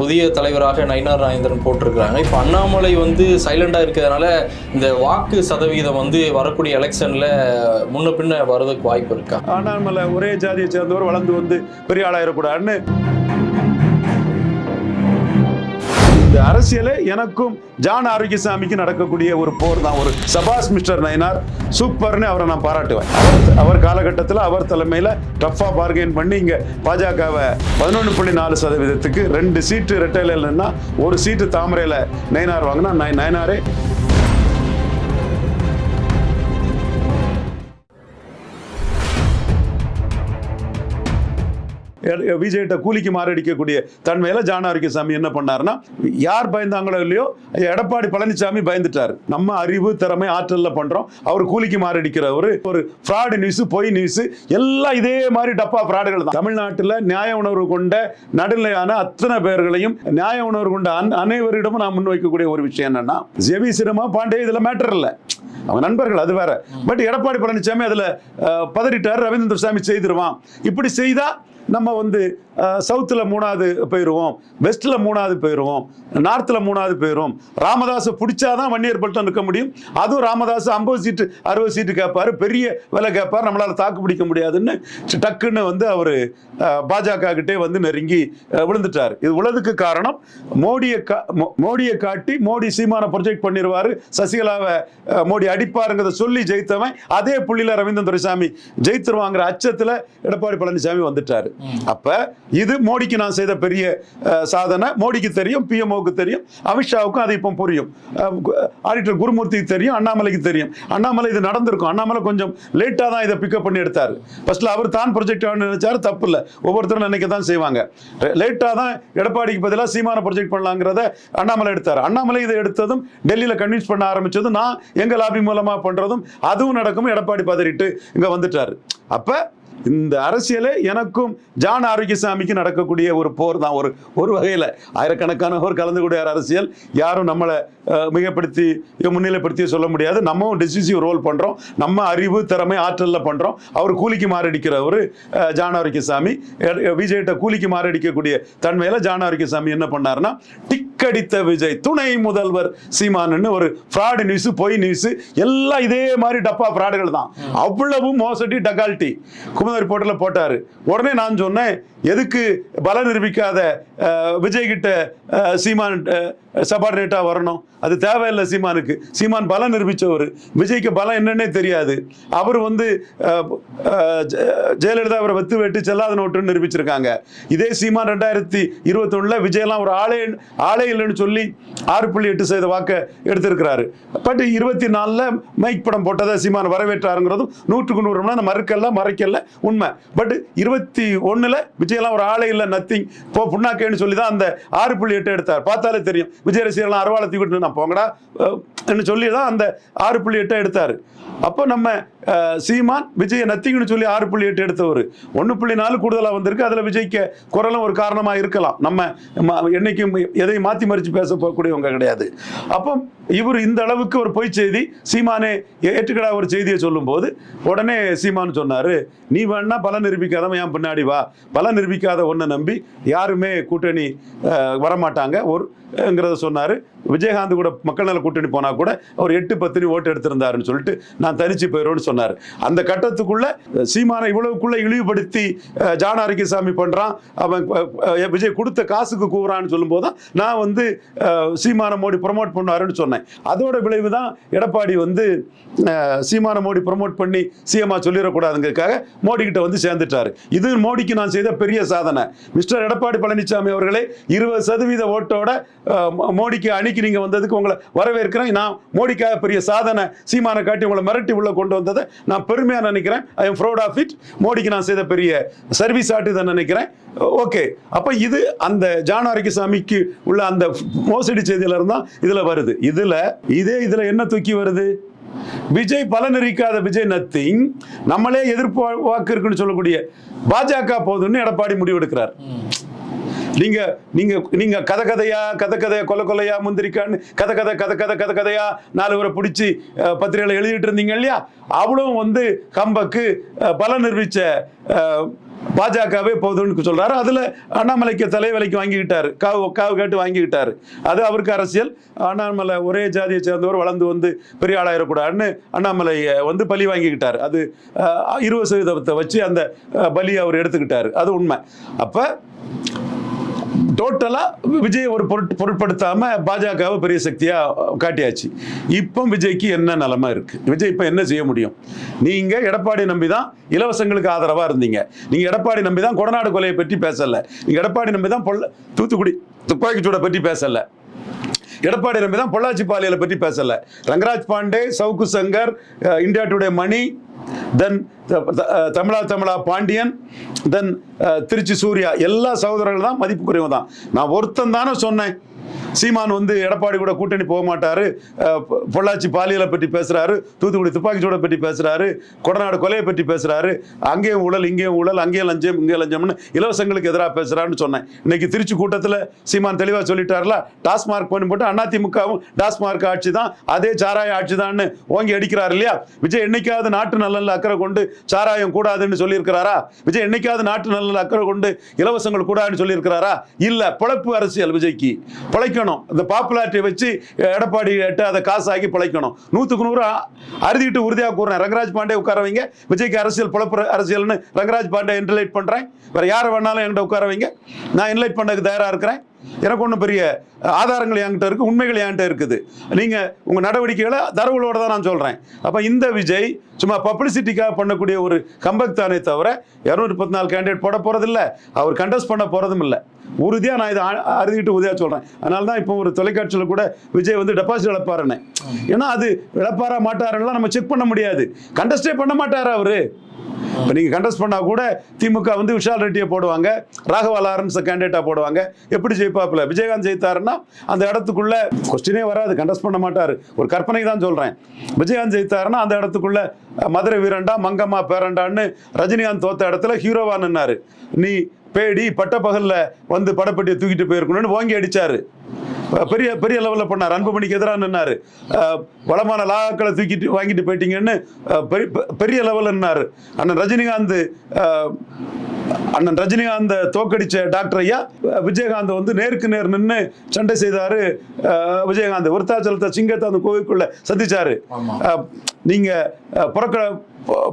புதிய தலைவராக நயினார் நாயந்திரன் போட்டிருக்கிறாங்க. இப்போ அண்ணாமலை வந்து சைலண்டாக இருக்கிறதுனால இந்த வாக்கு சதவீதம் வந்து வரக்கூடிய எலெக்ஷனில் முன்ன பின்ன வர்றதுக்கு வாய்ப்பு இருக்கா? அண்ணாமலை ஒரே ஜாதியை சேர்ந்தவர் வளர்ந்து வந்து பெரிய ஆளாயிடக்கூடாதுன்னு இந்த அரசியலே எனக்கும் ஜான் ஆரோக்கியசாமிக்கு நடக்கக்கூடிய ஒரு போர் தான். ஒரு சபாஸ் மிஸ்டர் நயனார் சூப்பர்னு அவரை நான் பாராட்டுவேன். அவர் அவர் காலகட்டத்தில் அவர் தலைமையில் டஃப்பாக பார்கெயின் பண்ணி இங்கே பாஜகவை பதினொன்று புள்ளி நாலு சதவீதத்துக்கு ரெண்டு சீட்டு ரெட்டையில் இல்லைன்னா ஒரு சீட்டு தாமரையில் நயனார் வாங்கினா நயனாரே விஜய்கிட்ட கூலிக்கு மாரடிக்கக்கூடிய தன்மையில ஜான் சாமி என்ன பண்ணாருன்னா யார் பயந்தாங்களோ இல்லையோ எடப்பாடி பழனிசாமி பயந்துட்டார். நம்ம அறிவு திறமை ஆற்றல்ல பண்றோம். அவர் கூலிக்கு மாரடிக்கிறவர். ஒரு ஃப்ராடு நியூஸ் பொய் நியூஸ் எல்லாம் இதே மாதிரி டப்பா ஃப்ராடுகள் தான். தமிழ்நாட்டில் நியாய உணர்வு கொண்ட நடுநிலையான அத்தனை பேர்களையும் நியாய உணர்வு கொண்ட அன் அனைவரிடமும் நான் முன்வைக்கக்கூடிய ஒரு விஷயம் என்னன்னா ஜெவி சினிமா பாண்டே இதுல மேட்டர் இல்லை. அவங்க நண்பர்கள் அது வேற. பட் எடப்பாடி பழனிசாமி அதுல பதறிட்டார் ரவீந்திர சாமி செய்திருவான். இப்படி செய்தா நம்ம வந்து சவுத்தில் மூணாவது போயிடுவோம் வெஸ்ட்டில் மூணாவது போயிடுவோம் நார்த்தில் மூணாவது போயிடும் ராமதாஸை பிடிச்சாதான் வன்னியர் பட்டம் நிற்க முடியும். அதுவும் ராமதாஸ் ஐம்பது சீட்டு அறுபது சீட்டு கேட்பாரு. பெரிய விலை கேட்பார். நம்மளால் தாக்கு பிடிக்க முடியாதுன்னு டக்குன்னு வந்து அவர் பாஜக கிட்டே வந்து நெருங்கி விழுந்துட்டார். இது உலதுக்கு காரணம் மோடியை கா மோ- மோடியை காட்டி மோடி சீமான ப்ரொஜெக்ட் பண்ணிடுவார் சசிகலாவை மோடி அடிப்பாருங்கிறத சொல்லி ஜெயித்தவன் அதே புள்ளியில் ரவீந்திரன் துரைசாமி ஜெயித்துருவாங்கிற அச்சத்தில் எடப்பாடி பழனிசாமி வந்துட்டார். அப்ப இது மோடிக்கு நான் செய்த பெரிய சாதனை. மோடிக்கு தெரியும் பிஎம்ஓக்கு தெரியும். அமித்ஷாவுக்கும் அது இப்போ புரியும். ஆடிட்டர் குருமூர்த்திக்கு தெரியும் அண்ணாமலைக்கு தெரியும். அண்ணாமலை இது நடந்திருக்கும். அண்ணாமலை கொஞ்சம் லேட்டாக தான் இதை பிக்கப் பண்ணி எடுத்தார். ஃபர்ஸ்ட்ல அவர் தான் ப்ரொஜெக்ட் நினைச்சாரு தப்பு இல்லை. ஒவ்வொருத்தரும் நினைக்க தான் செய்வாங்க. லேட்டாக தான் எடப்பாடிக்கு பதிலாக சீமான ப்ரொஜெக்ட் பண்ணலாங்கிறத அண்ணாமலை எடுத்தார். அண்ணாமலை இதை எடுத்ததும் டெல்லியில் கன்வின்ஸ் பண்ண ஆரம்பிச்சதும் நான் எங்கள் லாபி மூலமாக பண்ணுறதும் அதுவும் நடக்கும் எடப்பாடி பதறிட்டு இங்கே வந்துட்டார். அப்போ இந்த அரசியலே எனக்கும் ஜான் ஆரோக்கியசாமிக்கு நடக்கக்கூடிய ஒரு போர் தான். ஒரு ஒரு வகையில் ஆயிரக்கணக்கானவர் கலந்து கூடிய அரசியல். யாரும் நம்மளை மிகப்படுத்தி முன்னிலைப்படுத்தி சொல்ல முடியாது. நம்மவும் டெசிசிவ் ரோல் பண்ணுறோம் நம்ம அறிவு திறமை ஆற்றலில் பண்ணுறோம் அவர் கூலிக்கு மாரடிக்கிறவர் ஜான் ஆரோக்கியசாமி. சாமி விஜய்கிட்ட கூலிக்கு மாரடிக்கக்கூடிய தன்மையில் ஜான் ஆரோக்கியசாமி என்ன பண்ணாருன்னா டிக் அடித்த விஜய். துணை முதல்வர் சீமான்னு ஒரு ஃப்ராடு நியூஸ் பொய் நியூஸ் எல்லாம் இதே மாதிரி டப்பா ஃப்ராடுகள் தான். அவ்வளவு மோசடி டகால்ட்டி. குமுத ரிப்போர்ட்டில் போட்டார். உடனே நான் சொன்னேன் எதுக்கு பல நிரூபிக்காத விஜய் கிட்ட சீமான் சபார்டினேட்டாக வரணும்? அது தேவையில்லை சீமானுக்கு. சீமான் பலம் நிரூபித்தவர் விஜய்க்கு பலம் என்னன்னே தெரியாது. அவர் வந்து ஜெ- ஜெயலலிதா அவரை வெத்து வெட்டு செல்லாத நோட்டுன்னு நிரூபிச்சிருக்காங்க. இதே சீமான் ரெண்டாயிரத்தி இருபத்தொன்னில் விஜயெல்லாம் ஒரு ஆளே ஆளே இல்லைன்னு சொல்லி ஆறு புள்ளி எட்டு சதவீத வாக்க எடுத்திருக்கிறாரு. பட் இருபத்தி நாலில் மைக் படம் போட்டதை சீமான் வரவேற்றாருங்கிறதும் நூற்றுக்கு நூறு மணி மறுக்கல மறைக்கல உண்மை. பட் இருபத்தி ஒன்றில் விஜயெல்லாம் ஒரு ஆளே இல்லை நத்திங் போ புண்ணாக்கேன்னு சொல்லி தான் அந்த ஆறு புள்ளி எட்டு எடுத்தார். பார்த்தாலே தெரியும். விஜய் ரசிகர்லாம் அறுவாளத்தி விட்டு நான் போங்கடா. சொல்லி தான் அந்த ஆறு புள்ளி எட்டை எடுத்தார். அப்போ நம்ம சீமான் விஜய் நத்திங்னு சொல்லி ஆறு புள்ளி எட்டு எடுத்தவர். ஒன்று புள்ளி நாலு கூடுதலாக வந்திருக்கு. அதில் விஜய்க்கு குரலும் ஒரு காரணமாக இருக்கலாம். நம்ம என்னைக்கும் எதையும் மாற்றி மறித்து பேச போகக்கூடியவங்க கிடையாது. அப்போ இவர் இந்த அளவுக்கு ஒரு பொய் செய்தி சீமானே ஏற்றுக்கடா ஒரு செய்தியை சொல்லும்போது உடனே சீமான் சொன்னார் நீ வேணா பல நிரூபிக்காதவன் ஏன் பின்னாடி வா. பல நிரூபிக்காத ஒன்றை நம்பி யாருமே கூட்டணி வரமாட்டாங்க. ஒரு ங்கிறத சொன்னார். விஜயகாந்த் கூட மக்கள் நல கூட்டணி போனால் கூட அவர் எட்டு பத்தினி ஓட்டு எடுத்திருந்தாருன்னு சொல்லிட்டு நான் தனிச்சு போயிடுவேன்னு சொன்னார். அந்த கட்டத்துக்குள்ள சீமானை இவ்வளவுக்குள்ள இழிவுபடுத்தி ஜான ஜான் பண்ணுறான் அவன் விஜய் கொடுத்த காசுக்கு கூறான்னு சொல்லும்போது தான் நான் வந்து சீமான மோடி ப்ரொமோட் பண்ணாருன்னு சொன்னேன். அதோட விளைவு தான் எடப்பாடி வந்து சீமான மோடி ப்ரொமோட் பண்ணி சிஎம்மா சொல்லிடக்கூடாதுங்கிறதுக்காக மோடி கிட்ட வந்து சேர்ந்துட்டாரு. இது மோடிக்கு நான் செய்த பெரிய சாதனை. மிஸ்டர் எடப்பாடி பழனிசாமி அவர்களே இருபது சதவீத ஓட்டோட மோடிக்கு அணிக்கு நீங்கள் வந்ததுக்கு உங்களை வரவேற்கிறேன். நான் மோடிக்காக பெரிய சாதனை சீமானை காட்டி உங்களை மிரட்டி உள்ள கொண்டு வந்ததை நான் பெருமையாக நினைக்கிறேன். I am proud of it மோடிக்கு நான் செய்த பெரிய சர்வீஸ் ஆட்டு நினைக்கிறேன். ஓகே. அப்போ இது அந்த ஜானாரிக்கு சாமிக்கு உள்ள அந்த மோசடி செய்தியில இருந்தா இதில் வருது. இதில் இதே இதில் என்ன தூக்கி வருது? விஜய் பலனறிக்காத விஜய் நத்திங் நம்மளே எதிர்ப்பு வாக்கு இருக்குன்னு சொல்லக்கூடிய பாஜக போதுன்னு எடப்பாடி முடிவெடுக்கிறார். நீங்க நீங்க நீங்க கதை கதையா கதை கதையா கொலை கொலையா முந்திரிக்கான்னு கதை கதை கதை கதை கதை கதையா நாலு பேரை பிடிச்சி அஹ், எழுதிட்டு இருந்தீங்க இல்லையா? அவளும் வந்து கம்பக்கு பல நிர்மிச்ச நிரூபிச்ச பாஜகவே போதும்னு சொல்றாரு. அதுல அண்ணாமலைக்கு தலைவலைக்கு வாங்கிக்கிட்டாரு. காவு காவு கேட்டு வாங்கிக்கிட்டாரு. அது அவருக்கு அரசியல். அண்ணாமலை ஒரே ஜாதியை சேர்ந்தவர் வளர்ந்து வந்து பெரிய ஆளாயிடக்கூடாதுன்னு அண்ணாமலை வந்து பலி வாங்கிக்கிட்டார். அது இருபது சதவீதத்தை வச்சு அந்த பலி பலியை அவர் எடுத்துக்கிட்டாரு. அது உண்மை. அப்ப டோட்டலாக விஜய் ஒரு பொருட் பொருட்படுத்தாமல் பாஜகவை பெரிய சக்தியாக காட்டியாச்சு. இப்போ விஜய்க்கு என்ன நிலைமை இருக்குது விஜய் இப்போ என்ன செய்ய முடியும்? நீங்கள் எடப்பாடி நம்பி தான் இலவசங்களுக்கு ஆதரவாக இருந்தீங்க. நீங்கள் எடப்பாடி நம்பி தான் கொடநாடு கொலையை பற்றி பேசலை. நீங்கள் எடப்பாடி நம்பி தான் பொள்ள தூத்துக்குடி துப்பாக்கி சூடை பற்றி பேசலை. எடப்பாடி நம்பி தான் பொள்ளாச்சி பாலியலை பற்றி பேசலை. ரங்கராஜ் பாண்டே சவுக்கு சங்கர் இந்தியா டுடே மணி தென் தமிழா தமிழா பாண்டியன் தென் திருச்சி சூர்யா எல்லா சகோதரர்கள் தான் மதிப்பு குறைவு தான் நான் ஒருத்தன் தானே சொன்னேன். சீமான் வந்து எடப்பாடி கூட கூட்டணி போக மாட்டாரு. பொள்ளாச்சி பாலியலை பற்றி பேசுறாரு தூத்துக்குடி துப்பாக்கிச்சூடை பற்றி பேசுறாரு கொடநாடு கொலையை பற்றி பேசுறாரு. அங்கேயும் ஊழல் இங்கேயும் ஊழல் அங்கேயும் லஞ்சம் இங்கேயும் லஞ்சம்னு இலவசங்களுக்கு எதிராக பேசுறாருன்னு சொன்னேன். இன்னைக்கு திருச்சி கூட்டத்தில் சீமான் தெளிவாக சொல்லிட்டார்ல டாஸ்மார்க் பண்ணி போட்டு அதிமுகவும் டாஸ்மார்க் ஆட்சி தான் அதே சாராய ஆட்சி தான் ஓங்கி அடிக்கிறார் இல்லையா? விஜய் என்னைக்காவது நாட்டு நலனில் அக்கறை கொண்டு சாராயம் கூடாதுன்னு சொல்லியிருக்கிறாரா? விஜய் என்னைக்காவது நாட்டு நலனில் அக்கறை கொண்டு இலவசங்கள் கூடாதுன்னு சொல்லியிருக்கிறாரா? இல்லை பிழப்பு அரசியல் விஜய்க்கு. பிழைக்கணும். இந்த பாப்புலாரிட்டி வச்சு எடப்பாடி கிட்ட அதை காசாக்கி பிழைக்கணும். நூற்றுக்கு நூறு அறுதிட்டு உறுதியாக கூறுறேன். ரங்கராஜ் பாண்டே உட்கார வைங்க விஜய்க்கு அரசியல் புலப்புற அரசியல்னு ரங்கராஜ் பாண்டே இன்டர்லைட் பண்ணுறேன் வேறு யாரை வேணாலும் என்கிட்ட உட்கார வைங்க நான் இன்லைட் பண்ணதுக்கு தயாராக இருக்கிறேன். எனக்கு ஒன்றும் பெரிய ஆதாரங்கள் என்கிட்ட இருக்கு உண்மைகள் என்கிட்ட இருக்குது. நீங்கள் உங்கள் நடவடிக்கைகளை தரவுகளோட தான் நான் சொல்கிறேன் அப்போ இந்த விஜய் சும்மா பப்ளிசிட்டிக்காக பண்ணக்கூடிய ஒரு கம்பக்தானே தவிர இரநூத்தி பத்து நாலு கேண்டிடேட் போட போறதில்ல. அவர் கண்டெஸ்ட் பண்ண போறதும் இல்லை. உறுதியாக நான் இதை அறுதிட்டு உறுதியாக சொல்கிறேன் அதனால தான் இப்போ ஒரு தொலைக்காட்சியில் கூட விஜய் வந்து டெபாசிட் இழப்பாருன்னு. ஏன்னா அது இழப்பாரா மாட்டாருலாம் நம்ம செக் பண்ண முடியாது. கண்டஸ்டே பண்ண மாட்டாரா அவரு? இப்போ நீங்கள் கண்டெஸ்ட் பண்ணால் கூட திமுக வந்து விஷால் ரெட்டியை போடுவாங்க ராகவா லாரன்ஸை கேண்டிடேட்டாக போடுவாங்க. எப்படி ஜெயிப்பாப்பில்? விஜயகாந்த் ஜெயித்தாருன்னா அந்த இடத்துக்குள்ள கொஸ்டினே வராது கண்டஸ்ட் பண்ண மாட்டார். ஒரு கற்பனை தான் சொல்கிறேன் விஜயகாந்த் ஜெயித்தாருன்னா அந்த இடத்துக்குள்ள மதுரை வீரண்டா மங்கம்மா பேரண்டான்னு ரஜினிகாந்த் தோத்த இடத்துல ஹீரோவாக நின்னார். நீ பேடி பட்டப்பகல்ல வந்து படப்பட்டியை தூக்கிட்டு போயிருக்கணும்னு வாங்கி அடிச்சாரு. பெரிய பெரிய லெவலில் பண்ணார். அன்புமணிக்கு எதிராக நின்னாரு. அஹ், வளமான லாக்களை தூக்கிட்டு வாங்கிட்டு போயிட்டீங்கன்னு பெரிய- பெரிய லெவலில் நின்னார். அண்ணன் ரஜினிகாந்த் அண்ணன் ரஜினிகாந்த் தோக்கடிச்ச டாக்டர் ஐயா விஜயகாந்த் வந்து நேருக்கு நேர் நின்று சண்டை செய்தாரு. விஜயகாந்த் விருத்தாச்சலத்தை சிங்கத்தை அந்த கோவிலுக்குள்ள சந்திச்சாரு. நீங்க புறக்க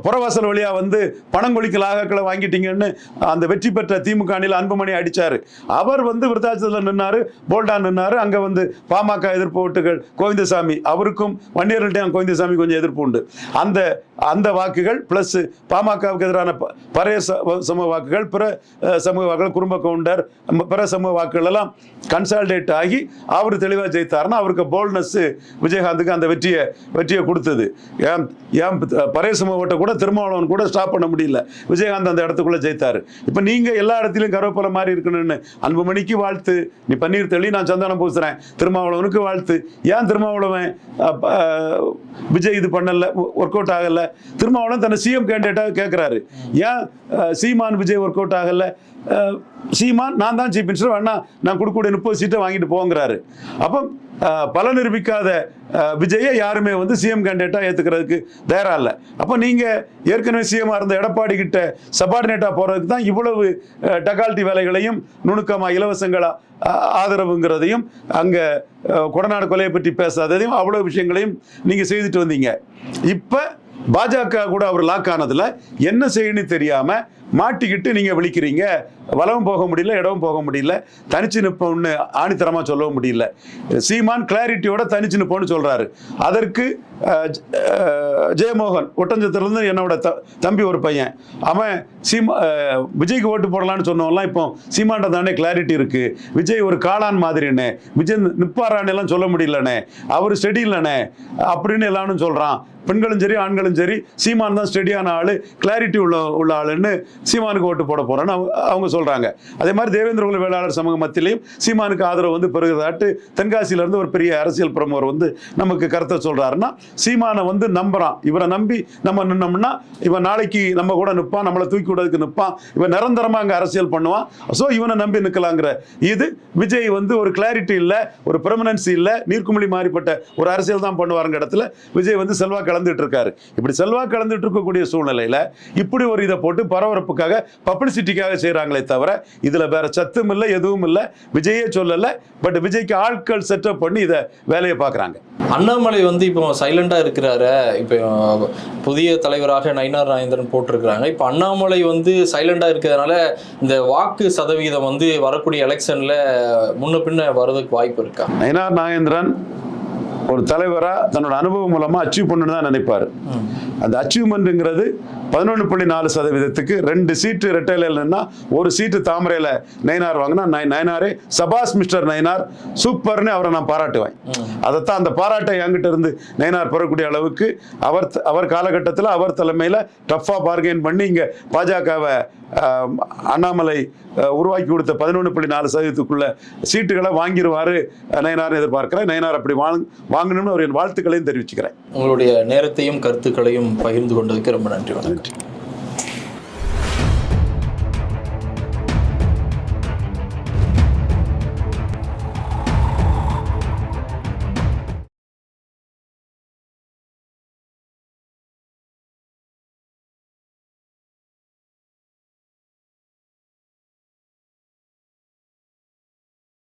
புறவாசல் வழியா வந்து பணங்கொழிக்க லாகக்களை வாங்கிட்டீங்கன்னு அந்த வெற்றி பெற்ற திமுக அணியில் அன்புமணி அடிச்சாரு. அவர் வந்து விருத்தாச்சலத்தில் நின்னாரு போல்டா நின்னாரு. அங்க வந்து பாமக எதிர்ப்பு ஓட்டுகள் கோவிந்தசாமி அவருக்கும் வன்னியர்கள்ட்டையும் கோவிந்தசாமி கொஞ்சம் எதிர்ப்பு உண்டு. அந்த அந்த வாக்குகள் பிளஸ் பாமகவுக்கு எதிரான ப- பழைய ச- சமூக வாக்குகள் பிற சமூக வாக்குகள் குடும்ப கவுண்டர் பிற சமூக வாக்குகள் எல்லாம் கன்சால்டேட் ஆகி அவர் தெளிவாக ஜெயித்தார்னா அவருக்கு போல்ட்னஸ் விஜயகாந்துக்கு அந்த வெற்றியை வெற்றியை கொடுத்தது. ஏன் ஏன் ப- பழைய சமூக ஓட்டை கூட திருமாவளவன் கூட ஸ்டாப் பண்ண முடியல. விஜயகாந்த் அந்த இடத்துக்குள்ளே ஜெயித்தார். இப்போ நீங்கள் எல்லா இடத்துலையும் கருவேப்பிலை மாதிரி இருக்கணும்னு அன்புமணிக்கு வாழ்த்து. நீ பன்னீர் தெளி நான் சந்தனம் பூசுகிறேன் திருமாவளவனுக்கு வாழ்த்து. ஏன் திருமாவளவன் விஜய் இது பண்ணல ஒர்க் அவுட் ஆகலை? திருமாவளவன் தன்னை சிஎம் கேண்டிடேட்டாக கேட்குறாரு ஏன் சீமான் விஜய் ஒர்க் அவுட் ஆகல. சீமான் நான் தான் சீஃப் மினிஸ்டர் வேணா நான் கொடுக்கக்கூடிய முப்பது சீட்டை வாங்கிட்டு போங்கிறாரு. அப்போ பல நிரூபிக்காத விஜயை யாருமே வந்து சிஎம் கேண்டிடேட்டாக ஏற்றுக்கிறதுக்கு தயாரா இல்லை. அப்போ நீங்கள் ஏற்கனவே சிஎம்மாக இருந்த எடப்பாடி கிட்ட சபார்டினேட்டாக போகிறதுக்கு தான் இவ்வளவு டெக்கால்ட்டி வேலைகளையும் நுணுக்கமாக இலவசங்களா ஆதரவுங்கிறதையும் அங்கே கொடநாடு கொலையை பற்றி பேசாததையும் அவ்வளோ விஷயங்களையும் நீங்கள் செய்துட்டு வந்தீங்க. இப்போ பாஜக கூட அவர் லாக் ஆனதுல என்ன செய்யணும்னு தெரியாம மாட்டிக்கிட்டு நீங்கள் விழிக்கிறீங்க. வளவும் போக முடியல இடவும் போக முடியல. தனிச்சு நிற்போம்னு ஆணித்தரமாக சொல்லவும் முடியல. சீமான் கிளாரிட்டியோட தனிச்சு நிற்போம்னு சொல்கிறாரு அதற்கு ஜெயமோகன் ஒட்டஞ்சத்திலிருந்து என்னோட த- தம்பி ஒரு பையன். அவன் சீமா விஜய்க்கு ஓட்டு போடலான்னு சொன்னவெல்லாம் இப்போ சீமான்ட தானே கிளாரிட்டி இருக்குது விஜய் ஒரு காளான் மாதிரிண்ணே விஜய் நிப்பாரான்னு எல்லாம் சொல்ல முடியலண்ணே. அவர் ஸ்டெடி இல்லைண்ணே. அப்படின்னு எல்லாரும் சொல்கிறான் பெண்களும் சரி ஆண்களும் சரி சீமான் தான் ஸ்டெடியான ஆள் கிளாரிட்டி உள்ள உள்ள ஆளுன்னு சீமானுக்கு ஓட்டு போட போறேன்னு அவங்க- அவங்க சொல்றாங்க. அதே மாதிரி தேவேந்திர குல வேளாளர் சமூக மத்தியிலையும் சீமானுக்கு ஆதரவு வந்து பெருகுதாட்டு தென்காசியில இருந்து ஒரு பெரிய அரசியல் பிரமுகர் வந்து நமக்கு கருத்தை சொல்றாருன்னா சீமானை வந்து நம்புறான். இவரை நம்பி நம்ம நின்னோம்னா இவன் நாளைக்கு நம்ம கூட நிற்பான் நம்மளை தூக்கி விடுறதுக்கு நிற்பான் இவன் நிரந்தரமாக அங்கே அரசியல் பண்ணுவான். ஸோ இவனை நம்பி நிற்கலாங்கிற இது விஜய் வந்து ஒரு கிளாரிட்டி இல்லை ஒரு பெர்மனன்சி இல்லை நீர்க்குமிழி மாறிப்பட்ட ஒரு அரசியல் தான் பண்ணுவாருங்க இடத்துல விஜய் வந்து செல்வா கலந்துட்டு இருக்காரு. இப்படி செல்வா கலந்துட்டு இருக்கக்கூடிய சூழ்நிலையில இப்படி ஒரு இதை போட்டு பரபரப்பு பொழப்புக்காக பப்ளிசிட்டிக்காக செய்கிறாங்களே தவிர இதில் வேற சத்தும் இல்லை எதுவும் இல்லை விஜயே சொல்லலை பட் விஜய்க்கு ஆட்கள் செட்டப் பண்ணி இதை வேலையை பார்க்குறாங்க. அண்ணாமலை வந்து இப்போ சைலண்டா இருக்கிறாரு. இப்போ புதிய தலைவராக நயினார் நாயந்திரன் போட்டிருக்கிறாங்க. இப்போ அண்ணாமலை வந்து சைலண்டா இருக்கிறதுனால இந்த வாக்கு சதவீதம் வந்து வரக்கூடிய எலெக்ஷன்ல முன்ன பின்ன வர்றதுக்கு வாய்ப்பு இருக்கா? நயனார் நாகேந்திரன் ஒரு தலைவராக தன்னோட அனுபவம் மூலமாக அச்சீவ் பண்ணணும்னு தான் நினைப்பார். அந்த அச்சீவ்மெண்ட்டுங்கிறது பதினொன்று புள்ளி நாலு சதவீதத்துக்கு ரெண்டு சீட்டு ரெட்டையிலன்னா ஒரு சீட்டு தாமரையில் நயனார் வாங்கினா நய- நயனாரே சபாஸ் மிஸ்டர் நயனார் சூப்பர்னு அவரை நான் பாராட்டுவேன். அதைத்தான் அந்த பாராட்டை என்கிட்ட இருந்து நயனார் பெறக்கூடிய அளவுக்கு அவர் அவர் காலகட்டத்தில் அவர் தலைமையில் டஃப்பாக பார்கெயின் பண்ணி இங்கே பாஜகவை அண்ணாமலை உருவாக்கி கொடுத்த பதினொன்று புள்ளி நாலு சதவீதத்துக்குள்ள சீட்டுகளை வாங்கிடுவார் நயனார்னு எதிர்பார்க்கிறேன். நயனார் அப்படி வாங்க வாங்கணும்னு அவர் என் வாழ்த்துக்களையும் தெரிவிச்சுக்கிறேன். உங்களுடைய நேரத்தையும் கருத்துக்களையும் பகிர்ந்து கொண்டதுக்கு ரொம்ப நன்றி வணக்கம்.